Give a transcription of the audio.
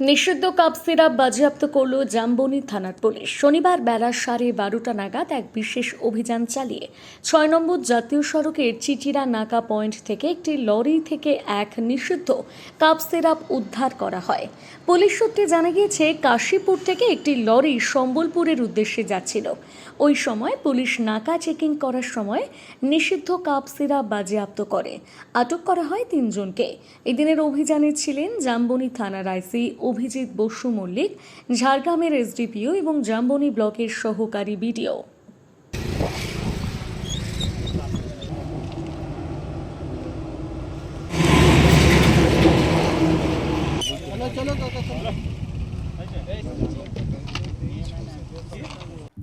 নিষিদ্ধ cough syrup বাজেয়াপ্ত করল জাম্বনি থানার পুলিশ। শনিবার বেলা সাড়ে বারোটা নাগাদ এক বিশেষ অভিযান চালিয়ে ছয় নম্বর জাতীয় সড়কের চিচিরা নাকা পয়েন্ট থেকে একটি লরি থেকে এক নিষিদ্ধ কাপ সিরাপ উদ্ধার করা হয়। পুলিশ সূত্রে জানা গিয়েছে, কাশীপুর থেকে একটি লরি সম্বলপুরের উদ্দেশ্যে যাচ্ছিল। ওই সময় পুলিশ নাকা চেকিং করার সময় নিষিদ্ধ কাপ সিরাপ বাজেয়াপ্ত করে। আটক করা হয় তিনজনকে। এদিনের অভিযানে ছিলেন জাম্বনি থানার আইসি অভিজিৎ বসু মল্লিক ঝাড়গ্রামের এসডিপিও এবং জাম্বনি ব্লকের সহকারী বিডিও।